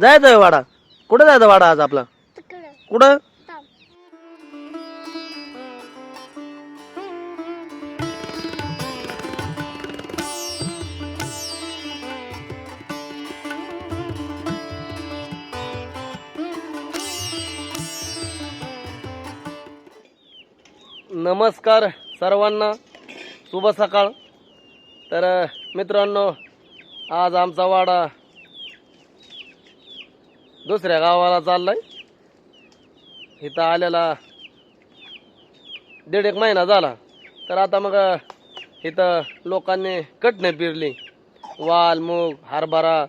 जायचं वाडा. कुठं जायचं वाडा आज आपला? कुठं? नमस्कार सर्वांना. शुभ सकाळ. तर मित्रांनो आज आमचा वाडा दुसऱ्या गावाला चाललाय. इथं आलेला दीड एक महिना झाला. तर आता मग इथं लोकांनी कटणं पिरली. वाल मूग हरभरा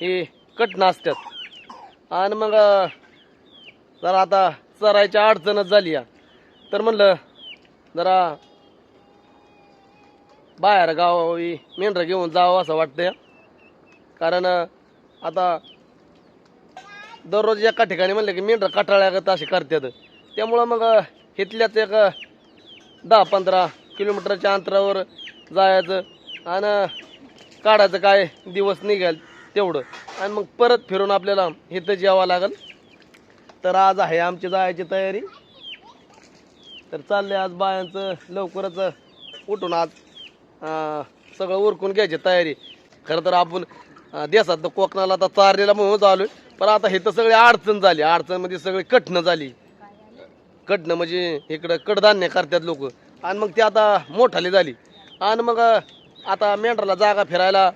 ही कटणं असतात आणि मग जरा आता चरायच्या अडचणच झाली या. तर म्हणलं जरा बाहेर गावी मेंढरं घेऊन जावं असं वाटतं कारण आता दररोज एका ठिकाणी म्हणलं की मेंढरं कटाळ्यागत असे करतात. त्यामुळं मग इथल्याच एक दहा पंधरा किलोमीटरच्या अंतरावर जायचं आणि काढायचं काय दिवस निघेल तेवढं. आणि मग परत फिरून आपल्याला इथं यावं लागेल. तर आज आहे आमची जायची तयारी. तर चालले आज बायांचं लवकरच उठून आज सगळं उरकून घ्यायची तयारी. खरं तर आपण देशात तर कोकणाला आता चारलेला म्हणून चालू पण आता हे तर सगळी अडचण झाली. अडचणमध्ये सगळी कठणं झाली. कटणं म्हणजे इकडं कडधान्य करतात लोक. आणि मग ती आता मोठाली झाली. आणि मग आता मेंढराला जागा फिरायला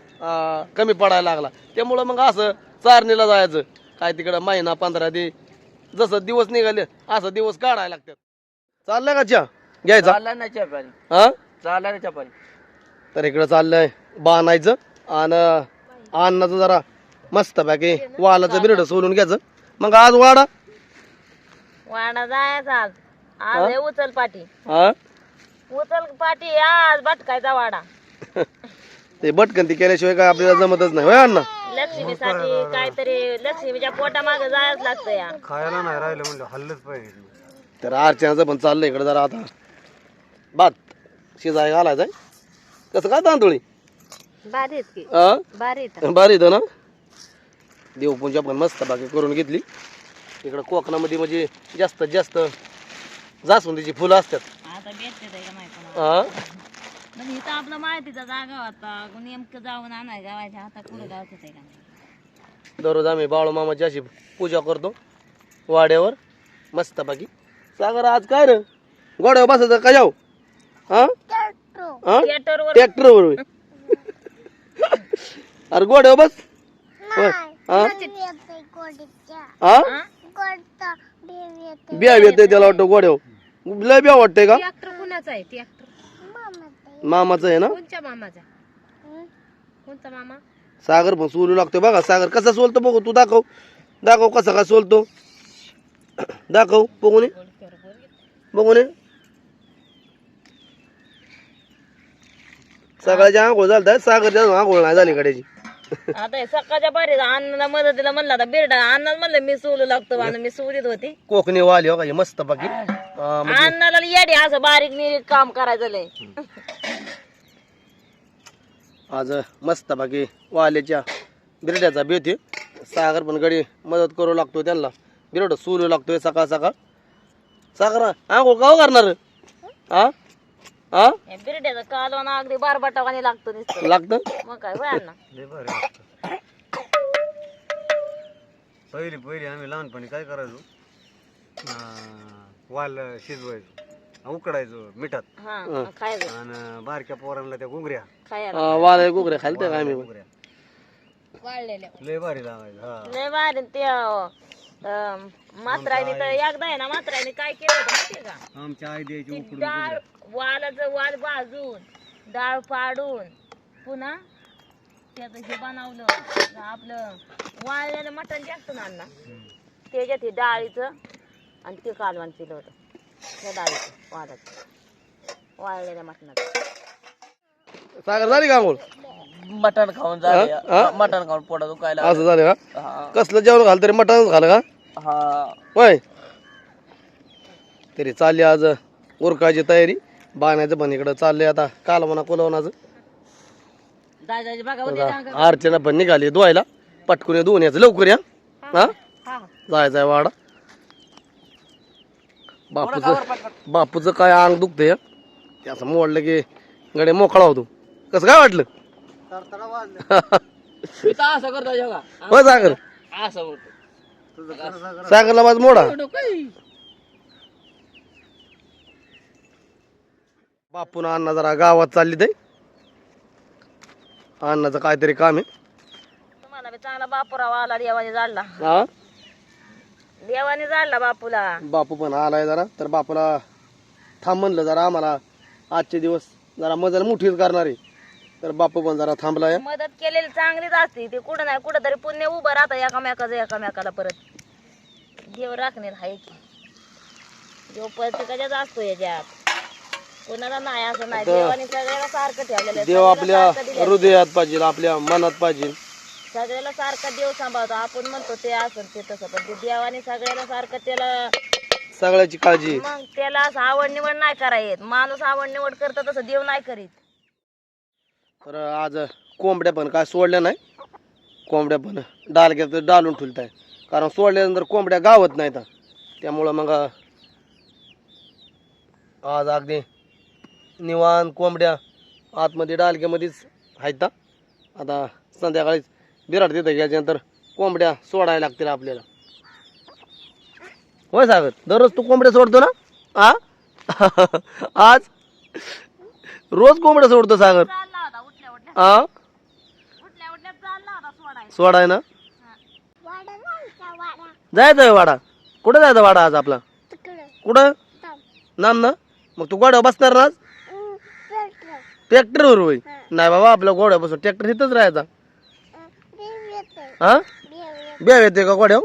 कमी पडायला लागला. त्यामुळं मग असं चारणीला जायचं. काय तिकडं महिना पंधरा दे जसं दिवस निघाले असं दिवस काढायला लागतात. चाललंय का चहा? घ्यायचा? चालला ना चपाती हा? चालला ना चपाती तर इकडं चाललंय बाणायचं. आणि अन्नाचं जरा मस्त पैकी वालाचं बिरड सोलून घ्यायचं. मग आज वाडा? वाडा जायचा आज. आज हे? उचल पाठी हा? उचल पाठी आज भटकायचा वाडा. ते बटकन ती केल्याशिवाय काय आपल्याला जमतच नाही. होय अण्णा? लक्ष्मीसाठी काहीतरी लक्ष्मीच्या पोटा मागे जायच लागतं या. खायला नाही राहिलं म्हणलं हल्लच पाहिजे. तर अर्चनाचं पण चाललंय इकडे जरा आता. भात शिजाय घालायचंय. कसं काय तांदुळी? बारीत की. हा? बारीत इथं ना? देवपूजा पण मस्त बाकी करून घेतली. इकडं कोकणामध्ये म्हणजे जास्तीत जास्त जास्वंदीची फुलं असतात. आता भेटते का माहिती हा? म्हणजे इथं आपलं माहितीचा जागा होता. नेमकं जाऊन आणाय गावाच्या हाता कुठं गावचं आहे का? नाही दररोज आम्ही बाळू मामाची अशी पूजा करतो. वाड्यावर. मस्त बाकी. सागर आज काय रे? गोड्यावर बसायचं का जाऊ? हा? हा? ट्रॅक्टरवर. अरे गोड्यावर बस. होय. हा? हा? बिया येते त्याला वाटतं गोड्यावर लय बिया वाटतंय का? कुणाचा आहे? मामाचं आहे ना? कोणच्या मामाचा कोणता मामा? सागर पण सोलू लागतोय बघा. सागर कसा सोलतो बघू तू दाखव. दाखव कसा का सोलतो. दाखव. बघू नये बघू नये सगळ्याच्या आंघोळ झालं सागरच्या आंघोळ नाही झाली कड्याची आता हे सकाळच्या बारी अण्णाला मदतीला म्हणलं आता बिरडा अण्णा म्हणलं मी सोलू लागतो आणि मी सोलीत होती. कोकणी वाली हो का हे मस्त बाकी अं, म्हणजे अण्णाला येडी असं बारीक निरीक काम करायचं लय. आज मस्त बाकी वाल्याच्या बिरड्याचा बेत सागर पण गडी मदत करू लागतो त्यांना. बिरड सोलू लागतोय सकाळ सकाळ. सागर आंघोळ का करणार? हा? हा हे बिरड्याचं कालवण अगदी बारबाटावानी लागतो नुसतं. लागतं? मग काय होय अण्णा लय भारी वाटतं. पहिली पहिली आम्ही लहानपणी काय करायचो? अं, वाल शिजवायचो उकडायचो मिठात. हा खायचं. आणि बारक्या पोरांना त्या घुंगऱ्या. खायला गुगऱ्या खालते का आम्ही? घुंगऱ्या. वाळलेल्या. लय भारी लावायचं हा. लय भारी. ते तर एकदा आहे ना मात्रायने काय केलं होतं माहितीये का? आमच्या आई द्यायची उकडून डाळ वालाचं वाल भाजून डाळ पाडून पुन्हा त्याचं हे बनवलं आपलं वाळलेलं मटण जे असतं ना अण्णा. त्याच्यात हे डाळीचं आणि ते कालवण केलं होतं. त्या डाळीचं वालाचं. वाळलेल्या मटणाचं. सागर झाली का आंघोळ? मटण खाऊन हा? हा? मटण खाऊन पोटा दुखायला असं झालं का? कसलं जेवण घाल तरी मटणच घाल का? हा. होय. तरी चालली आज उरकायची तयारी. बाण्याचं पण इकडं चाललंय आता. कालवणा कोलवणाचं. अर्चना पण निघाली धुवायला. पटकून या दोन याचं लवकर या. हा? हा जायचं आहे वाडा. बापूचं बापूचं काय अंग दुखतंय ते असं मोडलं की गडे मोकळा होतो. कसं काय वाटलं? तरतडा वाजले असं करतो जेव्हा हो सागर असं होतं तुझं खरं सागर सागरला माझ मोडा बापून अण्णा जरा गावात चालली ते. अण्णाचं काहीतरी काम आहे. तुम्हाला बी चांगला बापुरावा आला देवाने जाडला हा? देवाने जाडला बापूला. बापू पण आलाय जरा तर बापूला थांब म्हणलं जरा आम्हाला. आजचे दिवस जरा मजा मोठीच करणार आहे. तर बापू पण जरा थांबलाय. मदत केलेली चांगलीच असते. ते कुठं नाही कुठं तरी पुण्य उभं राहतं एकामेकाचं एकामेकाला परत. देव राखणे हाय की. देव प्रत्येकाच्याच असतो याच्यात. कोणाला नाही असं नाही. देवाने सगळ्याला सारखं ठेवलेलं आहे. देव सगळ्याला आपल्या सारखं. हृदयात पाहिजे आपल्या मनात पाहिजे. सगळ्याला सारखा देव सांभाळतो. आपण म्हणतो ते असं ते तसं पण ते देवाने सगळ्याला सारखं त्याला सगळ्याची काळजी. मग त्याला असं आवड निवड नाही करायत माणूस आवड निवड करतो तसं देव नाही करीत. तर आज कोंबड्या पण काय सोडल्या नाही? कोंबड्या पण डालग्यात डालून ठुलत आहे कारण सोडल्यानंतर कोंबड्या गावत नाहीत. त्यामुळं मग आज अगदी निवान कोंबड्या आतमध्ये डालग्यामध्येच आहेत आता संध्याकाळीच बिराड तिथं घ्यायच्यानंतर कोंबड्या सोडायला लागतील आपल्याला. होय सागर दररोज तू कोंबड्या सोडतो ना? आ? आज? रोज कोंबड्या सोडतो सागर. आ? सोडाय ना? जायचं वाडा. कुठं जायचं वाडा आज आपला? कुठं? नाम ना? मग तू गोड्या बसणार ना आज? ट्रॅक्टरवर होय. नाही बाबा आपल्या गोड्या बसून ट्रॅक्टर इथंच राहायचा हा? ब्याव येते का गोड्या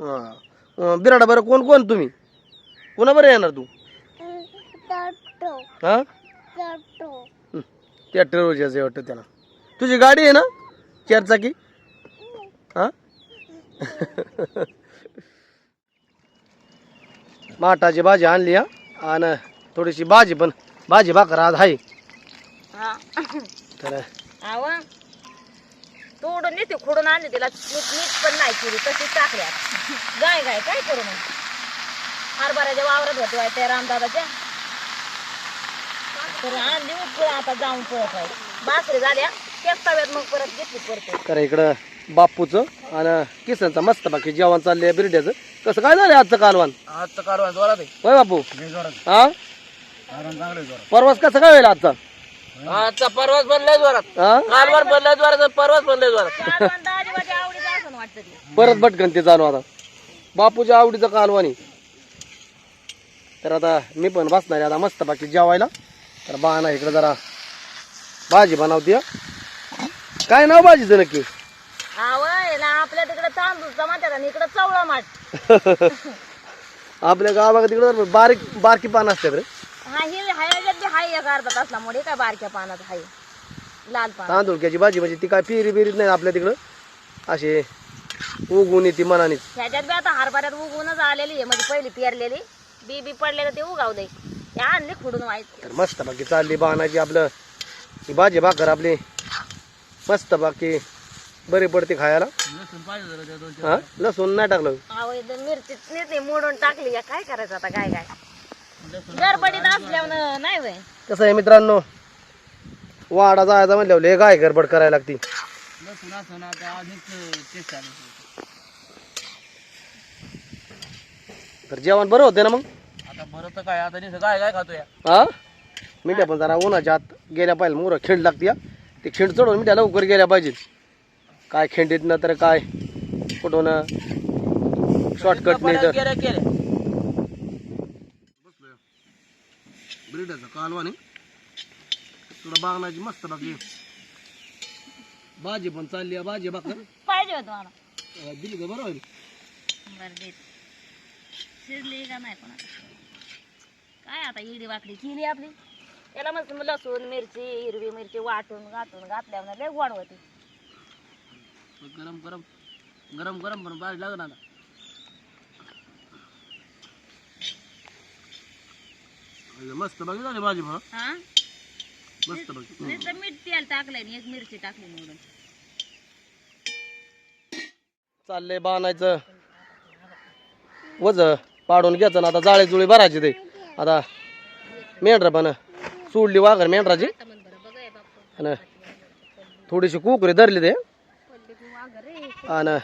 हा. बिराडा बरं कोण कोण तुम्ही? कोणा बरं येणार तू? हा? ट्रॅक्टरवर जायचं वाटतं त्याला. तुझी गाडी आहे ना? चार चाकी हा? माठाची भाजी आणली हा. आणि थोडीशी भाजी पण भाजी भाकर आज आहे. हा. तर आव तोडून नेते खोडून आणले तिला. नीट नीट पण नाही केली तशीच टाकल्या गाय गाय काय करू मग? हरभऱ्याच्या वावरात होते बाई त्या रामदादाच्या. तर आणली उठ आता जाऊन परत आहे भाकरी झाल्या. त्याच तव्यात मग परत घेतली परत तर इकडं बापूचं आणि किसनचं मस्त बाकी जेवण चाललंय बिरड्याचं कसं काय झालं आजचं कालवान आजचं कारवान जोरात आहे. होय बापू हा? आराम चांगले जोरात. परवास कसं काय होईल आजचा? आजचा परवाच बनलाय जोरात. हा? बनलाय जोरात परवाच बनलाय जोरात. परत भटकन ते चालू आता. बापूच्या आवडीचं कालवानी तर आता मी पण बसणार आहे आता मस्त बाकी जेवायला. तर बाणा इकडं जरा भाजी बनवते. हा. काय नाव भाजीचं नक्की? आवय ना आपल्या तिकडे तांदूळ जमात्यात आणि इकडे चवळा माठ. आपल्या गावाकडे तिकडं बारीक बारकी पानं असतात रे. हा ही हाय हाय एक अर्धा काय बारक्या पानात हाय. लाल पान. तांदूळक्याची भाजी म्हणजे ती काय पिरी बिरीत नाही आपल्या तिकडं? असे उगून येते मनानेच ह्याच्यात बी आता हरभऱ्यात उगवूनच आलेली आहे म्हणजे पहिली पेरलेली. बी बी पडलेलं ते उगावलंय ते आणली खुडून व्हायचं तर मस्त बाकी चालली बाणाची आपलं. ही भाजी भाकर आपली. मस्त बाकी. बरी पडते खायला. हा? लसूण नाही टाकलं. इथं मिरची मोडून टाकली. का काय करायचं आता? काय काय? गडबडीत असल्यावर नाही वय कसं आहे मित्रांनो? वाडा जायचा म्हणल्यावर लय गाय गडबड करायला लागती. लसूण असं ना आता आधीच टेस्ट आली तर जेवण बरं होते ना मग? आता बरं तर काय आता काय काय खातोय? हा मिठ्या पण जरा उन्हाच्या आत गेल्या पाहिजे मुरं खिंड लागते हा. ते खिंड चढून मिठ्या लवकर गेल्या पाहिजेत. काय खिंडीत ना तर काय कुठून शॉर्टकट नाही तर केलं केलं ब्रिडाचा कालवाने थोडं बागनाची मस्त बाकी भाजी पण चालली आहे भाजी भाकर पाहिजे होतं मला. अं, दिली का बरं होईल? बरं देत शिजली का नाही कोणाला? काय आता इडी वाकडी केली आपली? त्याला मस्त लसूण मिरची हिरवी मिरची वाटून घातून घातल्यावर लय गोड होती. गरम गरम. गरम गरम पण भाजी लागणार. आता मस्त झाली भाजी हा? मस्त नुसतं मीठ तेल टाकलंय आणि एक मिरची टाकली निवडून चाललंय बाणायचं वज पाडून घ्यायचं ना आता जाळे जुळे भरायचे ते. आता मेंढर पण सोडली वाघर मेंढराची. आणि थोडीशी कुकरी धरली ते. आणि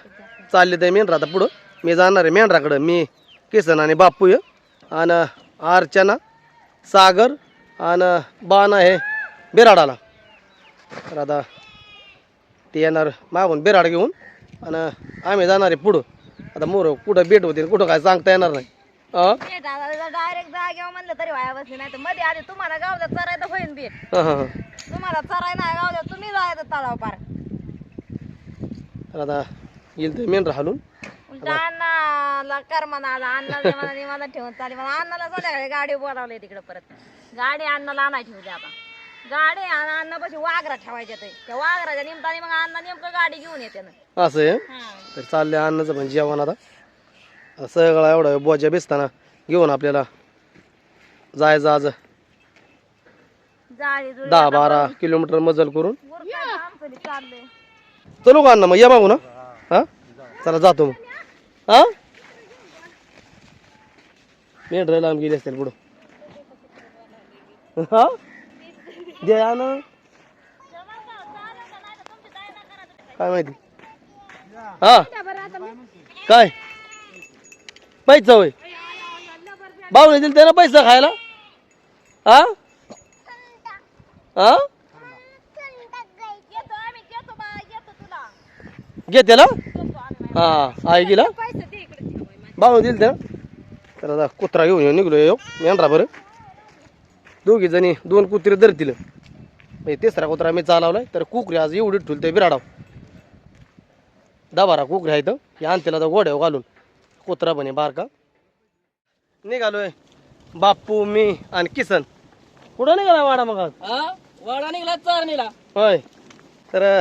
चालली ते मेंढरा आता पुढं. मी जाणार आहे मेंढराकडं. मी किसन आणि बापू आणि अर्चना सागर आणि बाण आहे बिराडाला. तर आता ते येणार मागून बिराड घेऊन आणि आम्ही जाणार आहे पुढं. आता मोर कुठं भेट होतील कुठं काय सांगता येणार नाही. अं? डायरेक्ट जागेवर म्हणलं तरी वाया बसली नाही तर मध्ये आधी तुम्हाला गावल्यात चरायचं होईन बी. हं, हं, हं. तुम्हाला चराय नाही गावल्यात तुम्ही जायचं तळाव पार तर आता येईल ते मेंढर हालून. उलटा अण्णाला कर म्हणा अण्णा मला ठेवून चालेल मला अण्णाला संध्याकाळी गाडी बोलावली तिकडे परत. गाडी अण्णाला आणा ठेवली आता. गाडी आणि अण्णा पशी वाघरा ठेवायच्या ते. त्या वाघराच्या निमताने मग अण्णा नेमकं गाडी घेऊन येते ना. असं आहे? तर चाललंय अन्नाचं पण जेवण आता. सगळा एवढा बोजा बेसताना घेऊन आपल्याला जायचं आज. जाळी जुळी दहा बारा किलोमीटर मजल करून. आमचं चाललंय. चलू का अण्णा मग? या मागू ना हा? चला जातो मग. हा? मेंढर लांब गेली असतील पुढं. हा? दे ना काय माहिती? हा? काय? पैसा होय. बावणे दिल त्यानं पैसा खायला? हा? हा? येतो आम्ही हा आई गेला बावणे दिल त्या तर आता कुत्रा घेऊन येऊन निघलो येऊ मेंढरा बरं दोघी जणी दोन कुत्री धरतील. तिसरा कुत्रा मी चालवलाय तर कुकरी आज एवढी ठुलते बिराडाव. दबारा कुकरी आहे इथं हे आणतील आता गोड्यावर घालून. कुत्रा बने बारका. निघालोय बाप्पू मी आणि किसन. कुठं निघाला वाडा मग वाडा निघला चार निघला होय. तर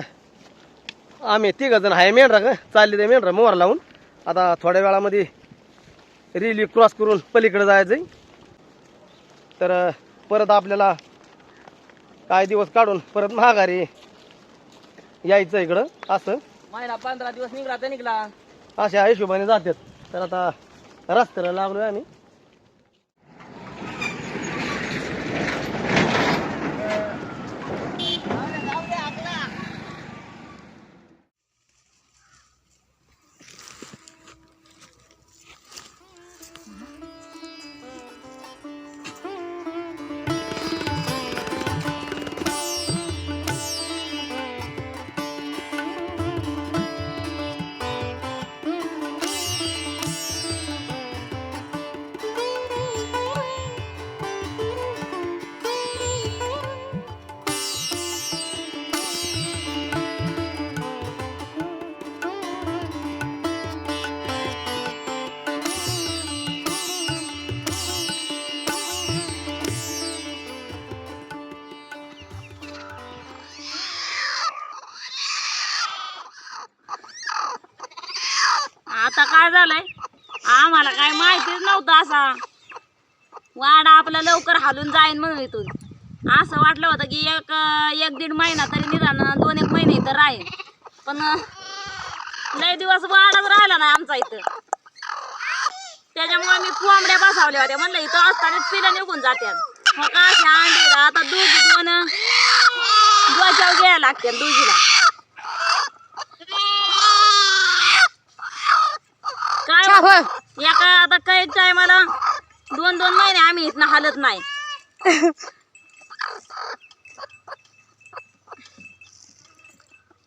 आम्ही तिघ जण आहे मेंढरा का चालली ते मेंढरा मोहर लावून. आता थोड्या वेळामध्ये रेल्वे क्रॉस करून पलीकडे जायचंय तर परत आपल्याला काही दिवस काढून परत महागारी यायचं इकडं. असं. महिना पंधरा दिवस निघला तर निघला. अशा हिशोबाने जातात. तर आता रस्त्याला लागलोय आम्ही. नव्हतं असा. वाडा आपला लवकर हालून जाईन म्हणून इथून. असं वाटलं होतं की एक एक दीड महिना तरी निदान दोन एक महिने इथं राहील पण लय दिवस वाडाच राहिला नाही आमचा इथं. त्याच्यामुळे मी कोंबड्या बसावल्या होत्या. म्हणलं इथं असताना पिलं निघून जात्यात मग अशा अंडी आता दोघी दोन द्वाच्यावर घ्यायला लागते दोघीला काय हो? एका आता काही टायमाला? दोन दोन महिने आम्ही इथनं हालत नाही.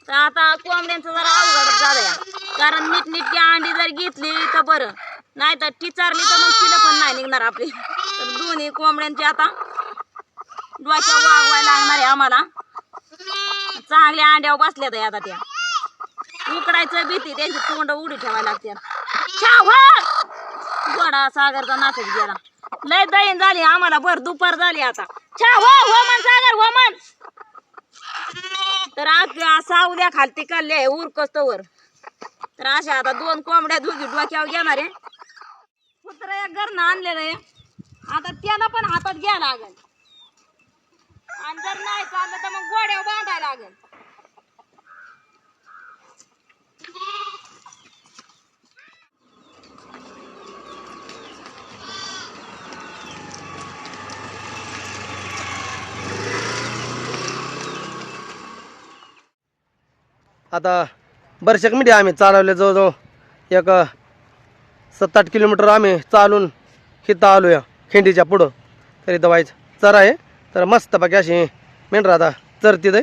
तर आता कोंबड्यांचं जरा अवघड झालं कारण नीटनीटकी अंडी जर घेतली तर बरं. नाही तर ती चारली तर मग तिला पण नाही निघणार आपली. तर दोन्ही कोंबड्यांची आता डोक्या वागवायला लागणार आहे आम्हाला. चांगल्या अंड्यावर बसल्यात आहे आता त्या. उकडायचं भीती त्यांची तोंड उडी ठेवायला लागते छाव! थोडा सागरचा नाचत गेला. लय दहीन झाली आम्हाला भर दुपार झाली आता. छा हो मन सागर हो मन तर आज सावल्या खालती काढले उरकस्तवर तर अशा आता दोन कोंबड्या दुधी डोक्यावर घेणार आहे. कुत्रा एक घरनं आणलेलं आहे. आता त्याला पण हातात घ्या लागेल. आणि जर नाही चाललं तर मग गोड्या बांधायला लागेल. आता बरेचशा मिठी आम्ही चालवले जवळजवळ एक सात आठ किलोमीटर आम्ही चालून हिथं आलो या खिंडीच्या पुढं. तरी इथं व्हायचं चर आहे. तर मस्त बाकी अशी मेंढरं आता चरतीत आहे.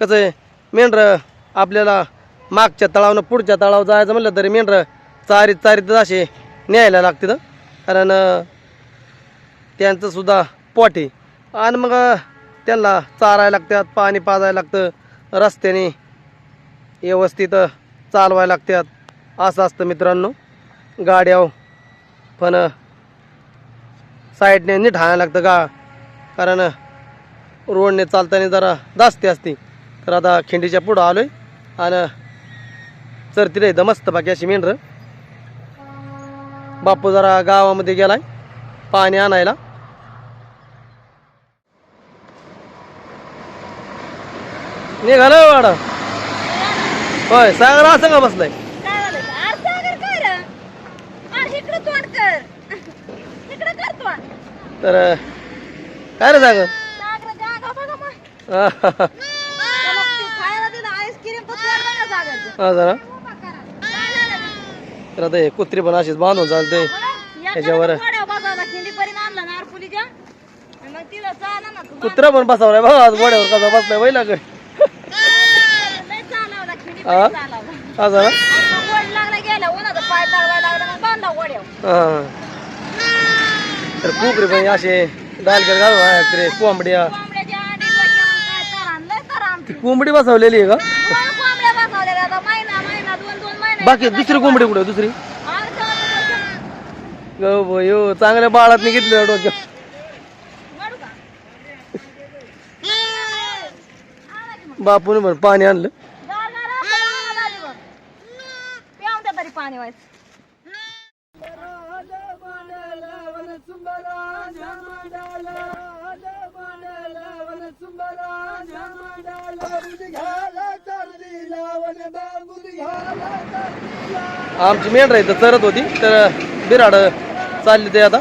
कसं आहे मेंढरं आपल्याला मागच्या तळावनं पुढच्या तळावर जायचं म्हणलं तरी मेंढरं चारीत चारीतच असे न्यायला लागते कारण त्यांचंसुद्धा त्यांचं सुद्धा पोट आहे. आणि मग त्यांना चारायला लागतात पाणी पाजायला लागतं. रस्त्याने व्यवस्थित चालवायला लागतात. असं असतं मित्रांनो. गाड्या पण साईडने नीट हाणायला लागतं गा कारण रोडने चालताना जरा दास्ती असते. तर आता खिंडीच्या पुढं आलो आहे आणि चरती एकदम मस्त बाकी अशी मेंढरं. बापू जरा गावामध्ये गेलाय. पाणी आणायला. निघालं वाडा. होय सागर असं का बसलाय? काय झालं? अरे सागर काय रे? अरे इकडे तोंड कर. इकडे कर तोंड. तर काय रे सागर? सागर जागा बघा मग. त्याला ते खायला दिलं आईस्क्रीम तर तोंड बघा सागरचं. हा जरा. काय झालं? तर आता हे कुत्री पण अशीच बांधून चालते. त्याच्यावर-. आणि मग तिला ना तू. कुत्रा पण बसवलाय बघा आज गोड्यावर कसा बसलाय काय लय चालवला, खिंडीपर्यंत चालवला. हा जरा आणि मग गोड लागला गेला, उन्हाचा पाय तळवायला लागला, हा? बांधला घोड्यावर. हा. तर कुत्री पण असे डालकर घालून आहे रे कोंबड्या. ती. कोंबडी बसवलेली आहे का? बाकी दुसरी कोंबडी कुठे दुसरी? अरे गो चांगल्या बाळात घेतलं डोक्या बापून पण पाणी आणलं गार गार असं वाहत आली बघ. प्यावून द्या तरी पाणी व्हायचं. आमची मेंढरा इथं चरत होती तर बिराड चालली ते आता.